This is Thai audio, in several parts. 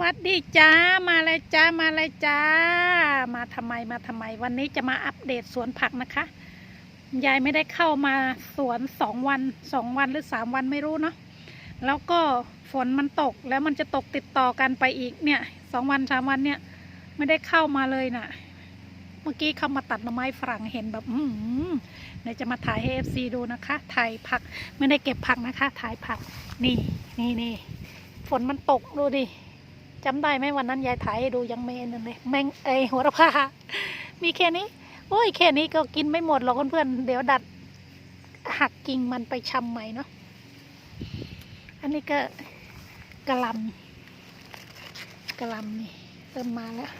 วัสดีจ้ามาเลยจ้ามาเลยจ้า มาทำไมมาทำไม วันนี้จะมาอัปเดตสวนผักนะคะ ยายไม่ได้เข้ามาสวนสองวันสองวันหรือสามวันไม่รู้เนาะแล้วก็ฝนมันตกแล้วมันจะตกติดต่อกันไปอีกเนี่ยสองวันสามวันเนี่ย ไม่ได้เข้ามาเลยน่ะ เมื่อกี้เข้ามาตัดหน่อไม้ฝรั่งเห็นแบบ อืมเดี๋ยวจะมาถ่ายให้เอฟซีดูนะคะถ่ายผักไม่ได้เก็บผักนะคะถ่ายผักนี่นี่นี่ฝนมันตกดูดิ จำได้ไหมวันนั้นยายถ่ายให้ดูยังเมนนั่นเลยแมงไอหัวระพามีแค่นี้ โอ้ยแค่นี้ก็กินไม่หมดหรอกเพื่อนๆเดี๋ยวดัดหักกิ่งมันไปชำใหม่เนาะอันนี้ก็กระลำกระลำนี่เริ่มมาแล้ว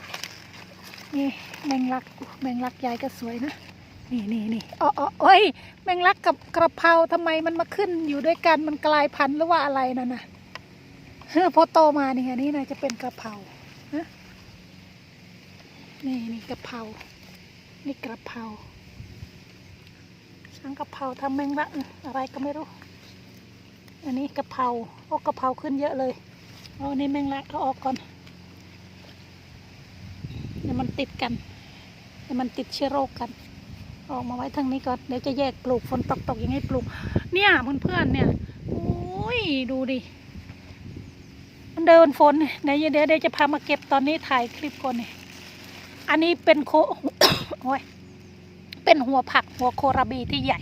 นี่แมงลักแมงลักยายก็สวยนะนี่นี่นี่อ๋ออ๋อโอ้ยแมงลักกับกระเพราทำไมมันมาขึ้นอยู่ด้วยกันมันกลายพันธุ์หรือว่าอะไรนั่นน่ะ พอโตมาเนี่อันนี้น่าจะเป็นกระเพราฮะนี่นี่กระเพรา นี่กระเพราช่างกระเพราทำแมงละอะไรก็ไม่รู้ อันนี้กระเพราโอ้กระเพราขึ้นเยอะเลยเอาอันแมงละเอาออกก่อนเดี๋ยวมันติดกันเดี๋ยวมันติดเชื้อโรคกัน ออกมาไว้ทางนี้ก่อน เดี๋ยวจะแยกปลูกฝนตกตกยังไงปลูก เนี่ยเพื่อนๆเนี่ย โอ้ยดูดิ เดินฝนเดี๋ยวเดี๋ยวเดี๋ยวจะพามาเก็บตอนนี้ถ่ายคลิปก่อนนี่อันนี้เป็นโคโอ้ยเป็นหัวผักหัวโคราบีที่ใหญ่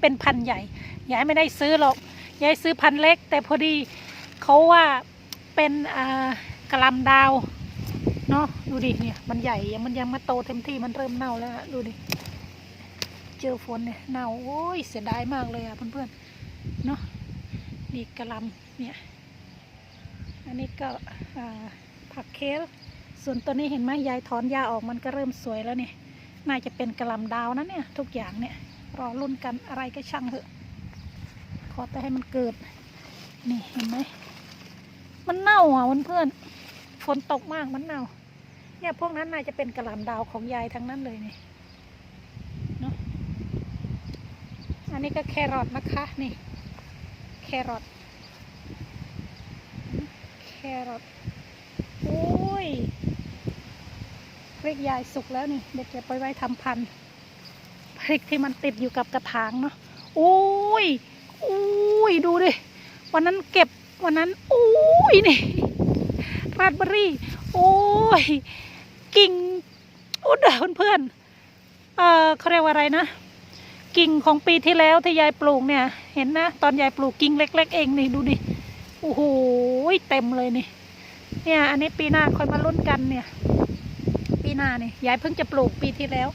เป็นพันธุ์ใหญ่ยายไม่ได้ซื้อหรอกยายซื้อพันธุ์เล็ก แต่พอดีเขาว่าเป็นอ่ากระลำดาวเนาะดูดิเนี่ยมันใหญ่ยังมันยังมาโตเต็มที่มันเริ่มเน่าแล้วดูดิเจอฝนเนี่ยเน่าโอ้ยเสียดายมากเลยอะเพื่อนๆเนาะนี่กระลำเนี่ย อันนี้ก็ผักเคลส่วนตัวนี้เห็นไหมยายถอนหญ้าออกมันก็เริ่มสวยแล้วเนี่ยน่าจะเป็นกระลำดาวนะเนี่ยทุกอย่างเนี่ยรอรุ่นกันอะไรก็ช่างเถอะ ขอแต่ให้มันเกิด นี่เห็นไหมมันเน่าอะเพื่อนๆฝนตกมากมันเน่า เนี่ยพวกนั้นน่าจะเป็นกระลำดาวของยายทั้งนั้นเลยเนี่ยเนาะอันนี้ก็แครอทนะคะนี่แครอท ครอทโอ้ยพริกยายสุกแล้วนี่ เด็กจะไปไว้ทำพันธุ์พริกที่มันติดอยู่กับกระถางเนาะโอ้ยโอ้ยดูดิวันนั้นเก็บวันนั้นโอ้ยนี่ราดเบอร์รี่โอ้ยกิ่งอุดเพื่อนๆเออเขาเรียกว่าอะไรนะกิ่งของปีที่แล้วที่ยายปลูกเนี่ย เห็นนะ ตอนยายปลูกกิ่งเล็ก ๆ เองนี่ดูดิ โอ้โหเต็มเลยนี่ เนี่ย อันนี้ปีหน้าค่อยมาลุ้นกันเนี่ย ปีหน้านี่ยายเพิ่งจะปลูกปีที่แล้ว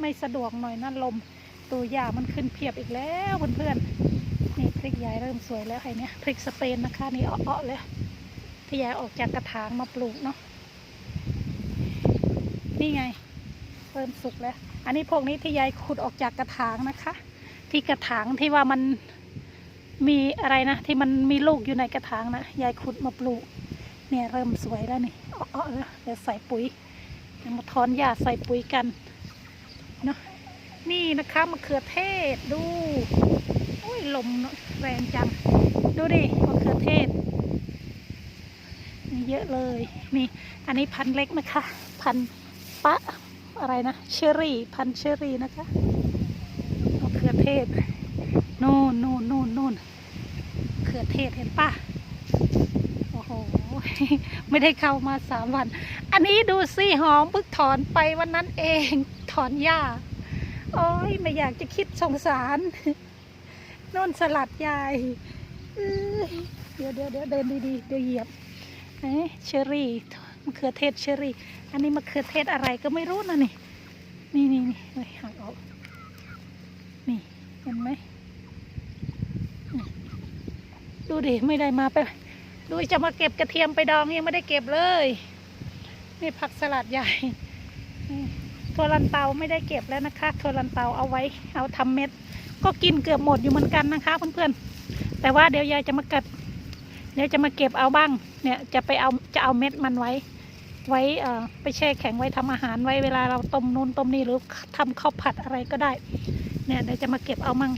ไม่สะดวกหน่อยนะลม ตัวหญ้ามันขึ้นเพียบอีกแล้วเพื่อนๆนี่พริกยายเริ่มสวยแล้วไอ้เนี่ยพริกสเปนนะคะนี่อ้อๆเลยที่ยายออกจากกระถางมาปลูกเนาะนี่ไงเริ่มสุกแล้ว อันนี้พวกนี้ที่ยายขุดออกจากกระถางนะคะ ที่กระถางที่ว่ามัน มีอะไรนะ ที่มันมีลูกอยู่ในกระถางนะยายขุดมาปลูก เนี่ยเริ่มสวยแล้วนี่อ้อๆแล้วเดี๋ยวใส่ปุ๋ยเดี๋ยวมาถอนหญ้าใส่ปุ๋ยกันเนาะนี่นะคะมะเขือเทศดูอุ้ยลมแรงจัง ดูดิมะเขือเทศมีเยอะเลยนี่อันนี้พันธุ์เล็กนะคะ พันธุ์ปะอะไรนะเชอรี่ พันธุ์เชอรี่นะคะมะเขือเทศ น่นนู่นนู่นนู่นเขือเทศเห็นปะโอ้โห ไม่ได้เข้ามาสามวัน อันนี้ดูสิหอมเพิ่งถอนไปวันนั้นเอง ถอนหญ้า โอ้ยไม่อยากจะคิดสงสารโน่นสลัดยายเอ้ยเดี๋ยวเดี๋ยวเดี๋ยวเดินดีๆเดี๋ยวเหยียบเอ๊เชอรี่มะเขือเทศเชอรี่ อันนี้มะเขือเทศอะไรก็ไม่รู้นะนี่ นี่นี่นี่เฮ้ยหักออก นี่ เห็นไหมนี่ ดูดิไม่ได้มาไปดูจะมาเก็บกระเทียมไปดองยังไม่ได้เก็บเลย นี่ผักสลัดใหญ่นี่ถั่วลันเตาไม่ได้เก็บแล้วนะคะถั่วลันเตาเอาไว้เอาทำเม็ด ก็กินเกือบหมดอยู่เหมือนกันนะคะเพื่อนๆแต่ว่าเดี๋ยวยายจะมาเก็บเดี๋ยวจะมาเก็บเอาบ้าง เนี่ยจะไปเอาจะเอาเม็ดมันไว้ ไว้เอ่อไปแช่แข็งไว้ทำอาหารไว้เวลาเราต้มนูนต้มนี่หรือทำข้าวผัดอะไรก็ได้ เนี่ยเดี๋ยวจะมาเก็บเอามั่ง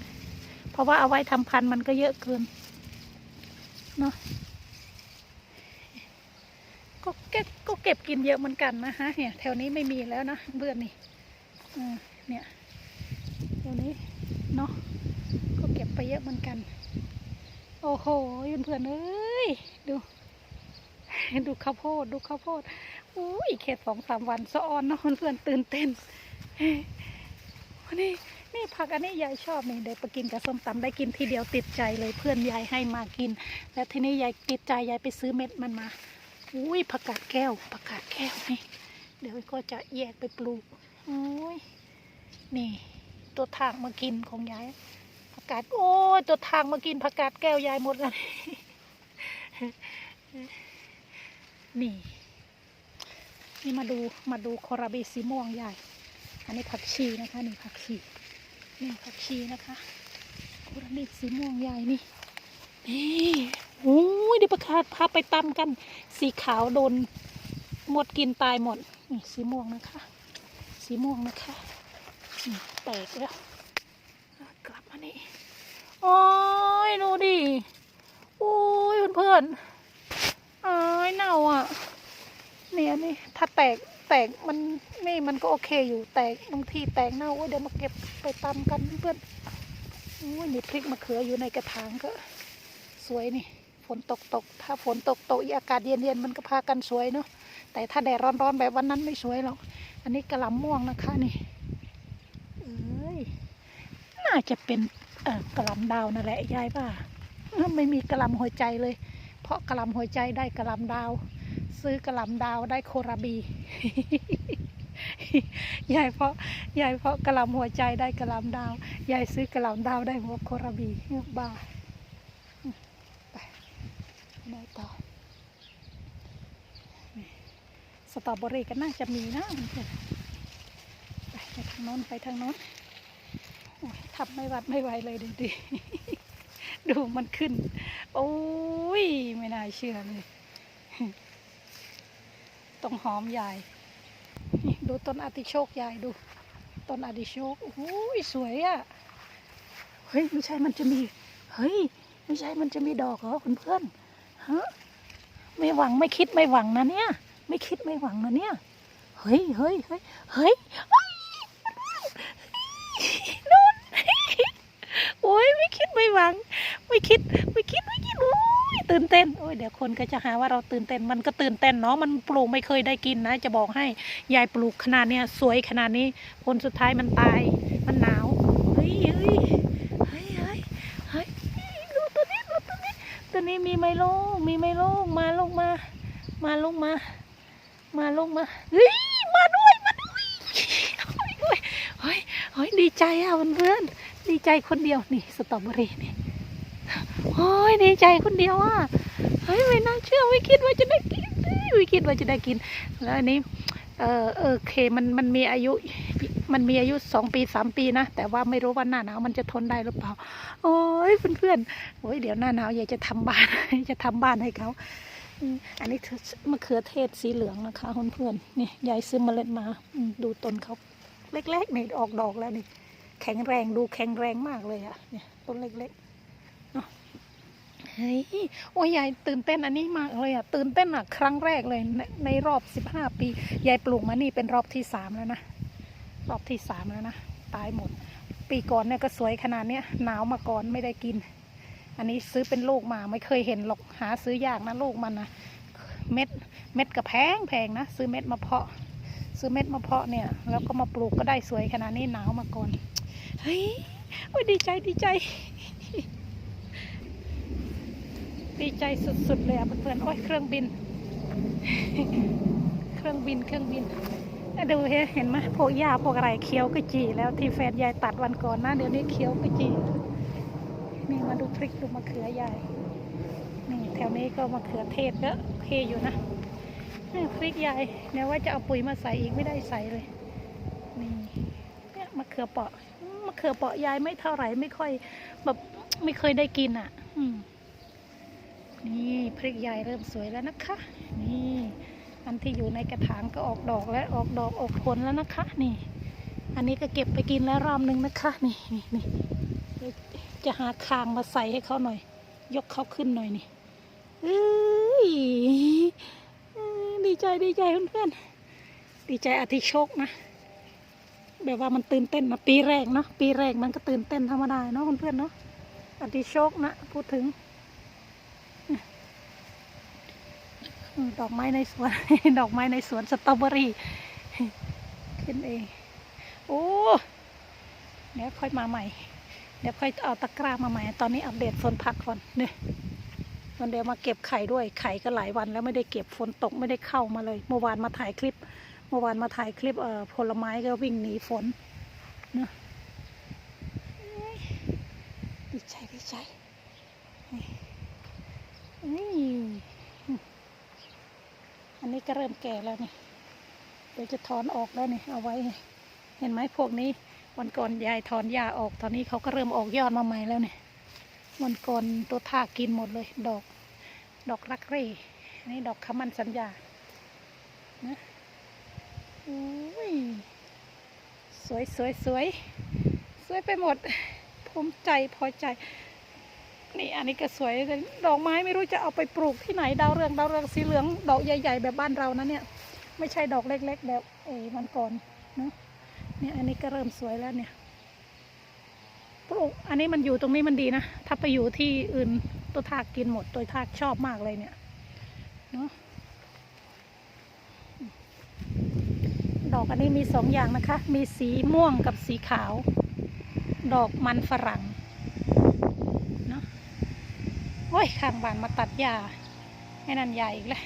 เพราะว่าเอาไว้ทำพันมันก็เยอะเกิน เนาะก็เก็บก็เก็บกินเยอะเหมือนกันนะฮะเนี่ยแถวนี้ไม่มีแล้วนะเพื่อนนี่เนี่ยแถวนี้เนาะก็เก็บไปเยอะเหมือนกัน โอ้โหเพื่อนๆเอ้ยดูดูข้าวโพดดูข้าวโพดอุ้ยแค่สองสามวันสะออนเนาะเพื่อนๆตื่นเต้นนี่นี่ นี่ผักอันนี้ยายชอบนี่เดี๋ยวไปกินกับส้มตำได้กินทีเดียวติดใจเลยเพื่อนยายให้มากิน แล้วทีนี้ยายติดใจยายไปซื้อเม็ดมันมาอุ้ยผักกาดแก้วผักกาดแก้วนี่เดี๋ยวก็จะแยกไปปลูกโอ้ยนี่ ตัวทางมากินของยายผักกาดโอ้ยตัวทางมากินผักกาดแก้วยายหมดแล้วนี่นี่มาดูมาดูโคราเบสีม่วงใหญ่ อันนี้ผักชีนะคะนี่ผักชี นี่ผักชีนะคะโคราเบสีม่วงใหญ่นี่นี่โอ้ยเดี๋ยวประคาพาไปตำกัน สีขาวโดนหมดกินตายหมดนี่สีม่วงนะคะ สีม่วงนะคะแตกแล้วกลับมานี่โอ้ยดูดิโอ้ยเพื่อนๆอ้ายเน่าอะเนี่ยนี่ถ้าแตก แตกมันนี่มันก็โอเคอยู่แตกบางทีแตกเน่าโอ้ยเดี๋ยวมาเก็บไปตำกันเพื่อนโอ้ยนี่พริกมะเขืออยู่ในกระถางก็ สวยนี่ ฝนตกตก ถ้าฝนตกตกอากาศเย็นเย็นมันก็พากันสวยเนาะแต่ถ้าแดดร้อนๆแบบวันนั้นไม่สวยหรอกอันนี้กระลำม่วงนะคะนี่เอ้ยน่าจะเป็นเอ่อกระลำดาวนั่นแหละยายว่าไม่มีกระลำหัวใจเลย เพราะกระลำหัวใจได้กระลำดาว ซื้อกระลำดาวได้โคราบี ยายเพราะยายเพราะกระลำหัวใจได้กระลำดาว ยายซื้อกระลำดาวได้หัวโคราบีบ้าไปไปต่อ สตรอเบอรี่ก็น่าจะมีนะไปไปทางโน้นไปทางโน้นโอ้ยทำไม่วัดไม่ไหวเลยดูดิดูมันขึ้น โอ้ย ไม่น่าเชื่อเลย ต้องหอมใหญ่นี่ดูต้นอาติโชกใหญ่ดู ต้นอาติโชกโอ้ยสวยอะ่ะเฮ้ยไม่ใช่มันจะมี เฮ้ย ไม่ใช่มันจะมีดอกเหรอเพื่อนฮะไม่หวังไม่คิดไม่หวังนะเนี่ย ไม่คิดไม่หวังนะเนี่ยเฮ้ยเฮ้ยเฮ้ยเฮ้ยนู่นโอ้ยไม่คิดไม่หวัง ไม่คิดไม่คิดไม่คิดโอ้ ตื่นเต้นโอ้ยเดี๋ยวคนก็จะหาว่าเราตื่นเต้นมันก็ตื่นเต้นเนาะมันปลูกไม่เคยได้กินนะ จะบอกให้ยายปลูกขนาดเนี้ยสวยขนาดนี้ผลสุดท้ายมันตาย มันหนาวเฮ้ยเฮ้ยเฮ้ยเฮ้ยเฮ้ยดูตัวนี้ดูตัวนี้ตัวนี้มีไมโลมีไมโลมาลงมา มาลงมา มาลงมาเฮ้ยมาด้วยมาด้วยเฮ้ยเฮ้ยดีใจอะเพื่อนๆดีใจคนเดียวนี่สตรอเบอรี่นี่ โอ้ยดีใจคนเดียวอะเฮ้ยไม่น่าเชื่อไม่คิดว่าจะได้กินไม่คิดว่าจะได้กิน แล้วอันนี้เออเออโอเคมันมันมีอายุ มันมีอายุสองปีสามปีนะ แต่ว่าไม่รู้ว่าหน้าหนาวมันจะทนได้หรือเปล่า โอ้ยเพื่อนๆโอ้ยเดี๋ยวหน้าหนาวอยากจะทำบ้านจะทำบ้านให้เขาอันนี้มะเขือเทศสีเหลืองนะคะเพื่อนๆนี่ยายซื้อเมล็ดมาดูต้นเขาเล็กๆนี่ออกดอกแล้วนี่ แข็งแรงดูแข็งแรงมากเลยอะเนี่ยต้นเล็กๆ เฮ้ย โอ้ยยายตื่นเต้นอันนี้มากเลยอะ ตื่นเต้นอะ ครั้งแรกเลยในในรอบสิบห้าปี ยายปลูกมานี่เป็นรอบที่สามแล้วนะ รอบที่สามแล้วนะ ตายหมด ปีก่อนเนี่ยก็สวยขนาดเนี้ย หนาวมาก่อนไม่ได้กิน อันนี้ซื้อเป็นลูกมาไม่เคยเห็นหรอก หาซื้อยากนะลูกมันนะ เม็ด เม็ดก็แพงแพงนะ ซื้อเม็ดมาเพาะ ซื้อเม็ดมาเพาะเนี่ย แล้วก็มาปลูกก็ได้สวยขนาดนี้หนาวมาก่อน เฮ้ย โอ้ยดีใจดีใจ ดีใจสุดๆเลยอะเพื่อนๆโอ้ยเครื่องบิน เครื่องบินเครื่องบินดูเห็นไหมพวกหญ้าพวกอะไรเคี้ยวกระจีแล้วที่แฟนยายตัดวันก่อนนะเดี๋ยวนี้เคี้ยวกระจีนี่มาดูพริกดูมะเขือยายนี่แถวนี้ก็มะเขือเทศก็โอเคอยู่นะนี่พริกยายเนี่ยว่าจะเอาปุ๋ยมาใส่อีกไม่ได้ใส่เลยนี่เนี่ยมะเขือเปาะมมะเขือเปาะยายไม่เท่าไหร่ไม่ค่อยแบบไม่เคยได้กินอะ อืม นี่พริกใหญ่เริ่มสวยแล้วนะคะ นี่อันที่อยู่ในกระถางก็ออกดอกแล้วออกดอกออกผลแล้วนะคะ นี่ อันนี้ก็เก็บไปกินแล้วรอบนึงนะคะ นี่นี่นี่จะหาคางมาใส่ให้เขาหน่อย ยกเขาขึ้นหน่อยนี่เอ้ยเอ้ยดีใจดีใจเพื่อนๆดีใจอาทิโชคนะแบบว่ามันตื่นเต้นนะปีแรกเนาะปีแรกมันก็ตื่นเต้นธรรมดาเนาะเพื่อนๆเนาะอาทิโชคนะพูดถึงอืม ดอกไม้ในสวน ดอกไม้ในสวนสตรอเบอรี่ขึ้นเองโอ้เดี๋ยวค่อยมาใหม่ เดี๋ยวค่อยเอาตะกร้ามาใหม่ ตอนนี้อัปเดตฝนพักก่อนเนี่ยวันเดียวมาเก็บไข่ด้วย ไข่ก็หลายวันแล้วไม่ได้เก็บฝนตกไม่ได้เข้ามาเลย เมื่อวานมาถ่ายคลิป เมื่อวานมาถ่ายคลิปเอ่อผลไม้ก็วิ่งหนีฝนเนอะเอ้ยดีใจดีใจนี่ นี่ก็เริ่มแก่แล้วนี่เดี๋ยวจะถอนออกแล้วนี่เอาไว้ เห็นไหมพวกนี้วันก่อนยายถอนหญ้าออกตอนนี้เขาก็เริ่มออกยอดมาใหม่แล้วนี่วันก่อนตัวทากินหมดเลย ดอก ดอกรักเร่นี่ดอกขมันสัญญานะโอ้ยสวยสวยสวยสวยไปหมดภูมิใจพอใจ นี่อันนี้ก็สวยแต่ดอกไม้ไม่รู้จะเอาไปปลูกที่ไหนดาวเรืองดาวเรืองสีเหลืองดอกใหญ่ ๆ แบบบ้านเรานะเนี่ย ไม่ใช่ดอกเล็ก ๆ แบบเอ้มันก่อนเนาะเนี่ยอันนี้ก็เริ่มสวยแล้วเนี่ยปลูกอันนี้มันอยู่ตรงนี้มันดีนะถ้าไปอยู่ที่อื่นตัวทากกินหมดตัวทากชอบมากเลยเนี่ยเนาะดอกอันนี้มีสองอย่างนะคะ มีสีม่วงกับสีขาว ดอกมันฝรั่ง เนาะโอ้ ยข้างบ้านมาตัดหญ้าให้นันใหญ่อีกแล้ว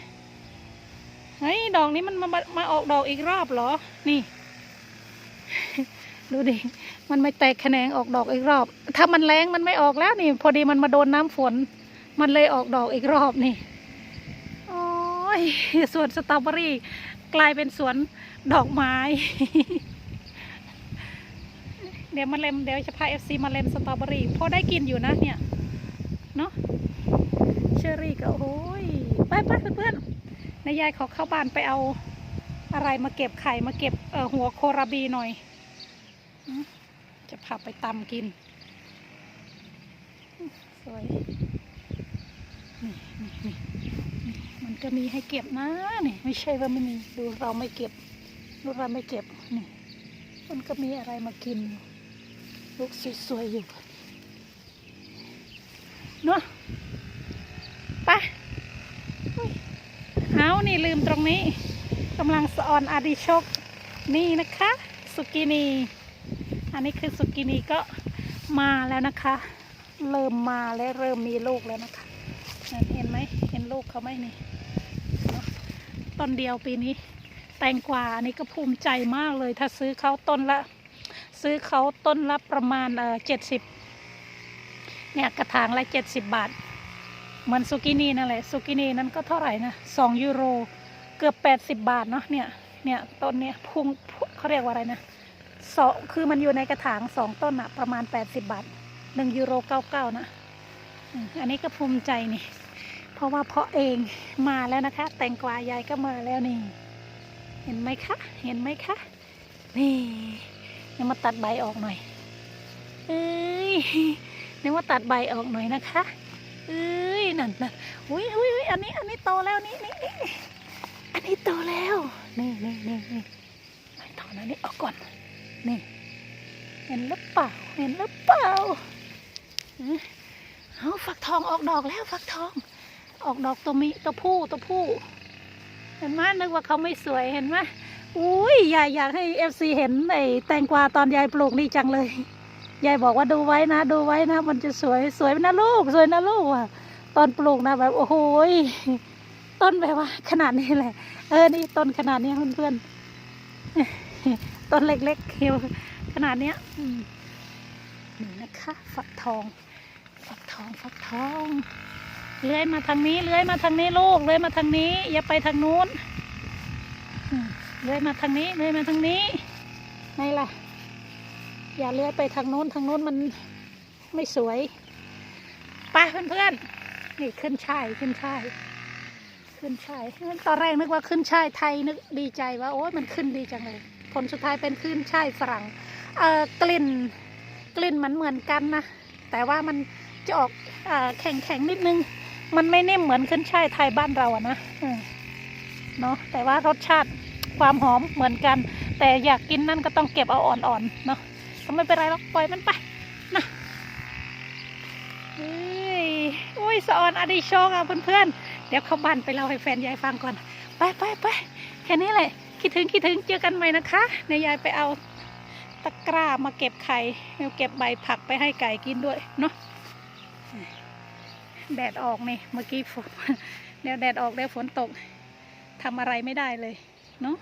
เฮ้ยดอกนี้มันมามามาออกดอกอีกรอบเหรอ นี่ ดูดิ มันไม่แตกแขนงออกดอกอีกรอบ ถ้ามันแรงมันไม่ออกแล้วนี่ พอดีมันมาโดนน้ำฝน มันเลยออกดอกอีกรอบนี่โอ้ยสวนสตรอเบอรี่ กลายเป็นสวนดอกไม้ เดี๋ยวมาเล็มเดี๋ยวจะพาเอฟซีมาเล็มสตรอเบอรี่พอได้กินอยู่นะเนี่ย เนาะ เชอรี่ก็โอ้ยไปไปเพื่อนๆนายยายขอเข้าบ้านไปเอาอะไรมาเก็บไข่มาเก็บเออหัวโคราบีหน่อย จะพาไปตำกิน สวยนี่นี่นี่มันก็มีให้เก็บนะนี่ไม่ใช่ว่าไม่มีดูเราไม่เก็บดูเราไม่เก็บนี่มันก็มีอะไรมากิน ลูกสวยๆอยู่เนาะไปอุ๊ยเอา นี่ลืมตรงนี้กำลังสอนอาดิชกนี่นะคะสุกินี อันนี้คือสุกินีก็มาแล้วนะคะ เริ่มมาและเริ่มมีลูกแล้วนะคะ เห็นไหมเห็นลูกเขาไหมนี่ต้นเดียวปีนี้ แตงกวาอันนี้ก็ภูมิใจมากเลย ถ้าซื้อเขาต้นละ ซื้อเขาต้นละประมาณเออเจ็ดสิบเนี่ยกระถางละเจ็ดสิบบาท เหมือนสุกินีนั่นแหละสุกินีนั้นก็เท่าไหร่นะสองยูโรเกือบแปดสิบบาทเนาะเนี่ยเนี่ยต้นเนี้ยพุงเขาเรียกว่าอะไรนะสองคือมันอยู่ในกระถางสองต้นอะประมาณแปดสิบบาทหนึ่งยูโรเก้าเก้านะอันนี้ก็ภูมิใจนี่ เพราะว่าเพาะเองมาแล้วนะคะ แตงกวายายก็มาแล้วนี่ เห็นไหมคะ เห็นไหมคะ นี่เดี๋ยวมาตัดใบออกหน่อย เอ้ยเดี๋ยวมาตัดใบออกหน่อยนะคะ เอ้ยนั่นนั่นอุ้ยอุ้ยอุ้ยอันนี้อันนี้โตแล้วนี่นี่นี่อันนี้โตแล้วนี่นี่นี่นี่ไม่ถอนอันนี้ออกก่อนนี่เห็นหรือเปล่าเห็นหรือเปล่าเอ้ยเอาฝักทองออกดอกแล้วฝักทอง ออกดอกตัวมีตัวผู้ตัวผู้ เห็นไหมนึกว่าเขาไม่สวยเห็นไหมอุ้ยยายอยากให้เอฟซีเห็นไอ้แตงกวาตอนยายปลูกนี่จังเลย ยายบอกว่าดูไว้นะ ดูไว้นะ มันจะสวยสวยนะลูก สวยนะลูกอะ ตอนปลูกนะแบบโอ้โหต้นแบบว่า ขนาดนี้แหละ เออนี่ต้นขนาดนี้เพื่อนๆต้นเล็กๆเขียวขนาดเนี้ยนี่นะคะฝักทองฝักทองฝักทองเลื้อยมาทางนี้เลื้อยมาทางนี้ลูกเลื้อยมาทางนี้ อย่าไปทางนู้นเลื้อยมาทางนี้เลื้อยมาทางนี้ไงล่ะ อย่าเลื้อยไปทางโน้นทางโน้นมันไม่สวยไปเพื่อนๆนี่ขึ้นช่ายขึ้นช่ายขึ้นช่ายตอนแรกนึกว่าขึ้นช่ายไทยนึกดีใจว่าโอ้ยมันขึ้นดีจังเลย ผลสุดท้ายเป็นขึ้นช่ายฝรั่งเอ่อกลิ่นกลิ่นมันเหมือนกันนะแต่ว่ามันจะออกอแข็งแข็งๆนิดนึง มันไม่นิ่มเหมือนขึ้นช่ายไทยบ้านเราอะนะเนาะแต่ว่ารสชาติความหอมเหมือนกัน แต่อยากกินนั่นก็ต้องเก็บเอาอ่อนๆเนาะ ก็ไม่เป็นไรหรอกปล่อยมันไปนะเฮ้ยโอ้ยสอนอดีโชคอะเพื่อนๆ เดี๋ยวเขาบ้านไปเล่าให้แฟนยายฟังก่อน ไปไปไปแค่นี้แหละ คิดถึงคิดถึงเจอกันใหม่นะคะเดี๋ยยายไปเอาตะกร้ามาเก็บไข่เก็บใบผักไปให้ไก่กินด้วยเนาะแดดออกนี่เมื่อกี้ฝนเดี๋ยวแดดออกเดี๋ยวฝนตกทำอะไรไม่ได้เลยเนาะ